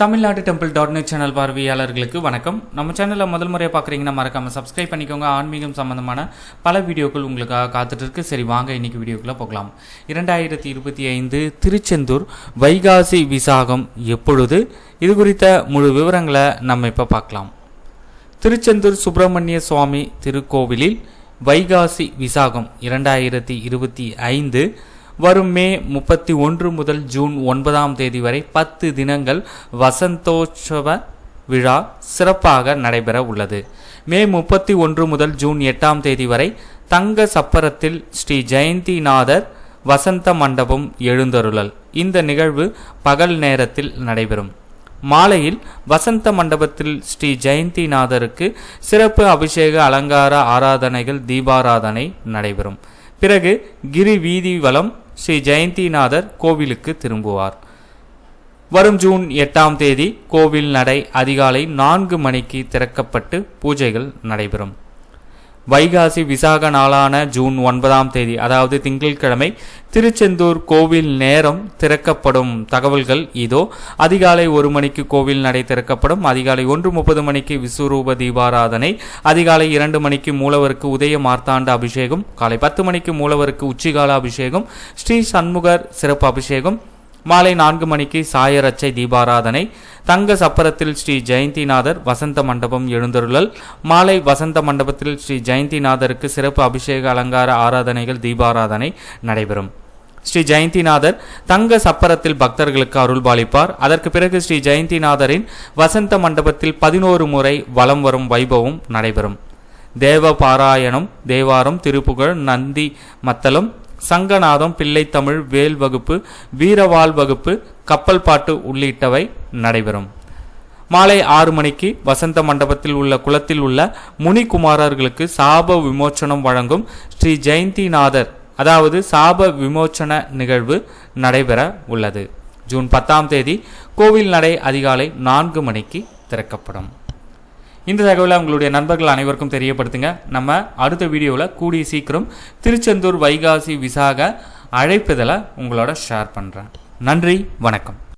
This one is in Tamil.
Tamilnadu temple dot net channel பார்வையாளர்களுக்கு வணக்கம். நம்ம சேனலில் முதல் முறையாக பார்க்குறீங்கன்னா மறக்காமல் சப்ஸ்கிரைப் பண்ணிக்கோங்க. ஆன்மீகம் சம்பந்தமான பல வீடியோக்கள் உங்களுக்காக காத்துட்டு இருக்கு. சரி வாங்க இன்னைக்கு வீடியோக்குள்ளே போகலாம். இரண்டாயிரத்தி இருபத்தி ஐந்து திருச்செந்தூர் வைகாசி விசாகம் எப்பொழுது? இது குறித்த முழு விவரங்களை நம்ம இப்போ பார்க்கலாம். திருச்செந்தூர் சுப்பிரமணிய சுவாமி திருக்கோவிலில் வைகாசி விசாகம் இரண்டாயிரத்தி இருபத்தி ஐந்து வரும் மே முப்பத்தி ஒன்று முதல் ஜூன் ஒன்பதாம் தேதி வரை பத்து தினங்கள் வசந்தோற்சவ விழா சிறப்பாக நடைபெற உள்ளது. மே முப்பத்தி ஒன்று முதல் ஜூன் எட்டாம் தேதி வரை தங்க சப்பரத்தில் ஸ்ரீ ஜெயந்திநாதர் வசந்த மண்டபம் எழுந்தருளல். இந்த நிகழ்வு பகல் நேரத்தில் நடைபெறும். மாலையில் வசந்த மண்டபத்தில் ஸ்ரீ ஜெயந்திநாதருக்கு சிறப்பு அபிஷேக அலங்கார ஆராதனைகள் தீபாராதனை நடைபெறும். பிறகு கிரி வீதி வலம் ஸ்ரீ ஜெயந்திநாதர் கோவிலுக்கு திரும்புவார். வரும் ஜூன் எட்டாம் தேதி கோவில் நடை அதிகாலை நான்கு மணிக்கு திறக்கப்பட்டு பூஜைகள் நடைபெறும். வைகாசி விசாக நாளான ஜூன் ஒன்பதாம் தேதி அதாவது திங்கட்கிழமை திருச்செந்தூர் கோவில் நேரம் திறக்கப்படும் தகவல்கள் இதோ. அதிகாலை ஒரு மணிக்கு கோவில் நடை திறக்கப்படும். அதிகாலை ஒன்று முப்பது மணிக்கு விஸ்வரூப தீபாராதனை. அதிகாலை இரண்டு மணிக்கு மூலவருக்கு உதய மார்த்தாண்ட அபிஷேகம். காலை பத்து மணிக்கு மூலவருக்கு உச்சிகால அபிஷேகம். ஸ்ரீ சண்முகர் சிறப்பு அபிஷேகம். மாலை நான்கு மணிக்கு சாயரச்சை தீபாராதனை தங்க சப்பரத்தில் ஸ்ரீ ஜெயந்திநாதர் வசந்த மண்டபம் எழுந்தருளல் மாலை வசந்த மண்டபத்தில் ஸ்ரீ ஜெயந்திநாதருக்கு சிறப்பு அபிஷேக அலங்கார ஆராதனைகள் தீபாராதனை நடைபெறும். ஸ்ரீ ஜெயந்திநாதர் தங்க சப்பரத்தில் பக்தர்களுக்கு அருள்பாலிப்பார் அதற்கு பிறகு ஸ்ரீ ஜெயந்திநாதரின் வசந்த மண்டபத்தில் பதினோரு முறை வலம் வரும் வைபவம் நடைபெறும். தேவ பாராயணம் தேவாரம் திருப்புகழ் நந்தி மத்தளம் சங்கநாதம் பிள்ளைத்தமிழ் வேல் வகுப்பு வீரவாள் வகுப்பு கப்பல் பாட்டு உள்ளிட்டவை நடைபெறும். மாலை ஆறு மணிக்கு வசந்த மண்டபத்தில் உள்ள குளத்தில் உள்ள முனிகுமாரர்களுக்கு சாப விமோச்சனம் வழங்கும் ஸ்ரீ ஜெயந்திநாதர் அதாவது சாப விமோச்சன நிகழ்வு நடைபெற உள்ளது. ஜூன் பத்தாம் தேதி கோவில் நடை அதிகாலை நான்கு மணிக்கு திறக்கப்படும். இந்த தகவலை உங்களுடைய நண்பர்கள் அனைவருக்கும் தெரியப்படுத்துங்க. நம்ம அடுத்த வீடியோவில் கூடிய சீக்கிரம் திருச்செந்தூர் வைகாசி விசாக அழைப்பதில் உங்களோட ஷேர் பண்ணுறேன் நன்றி வணக்கம்.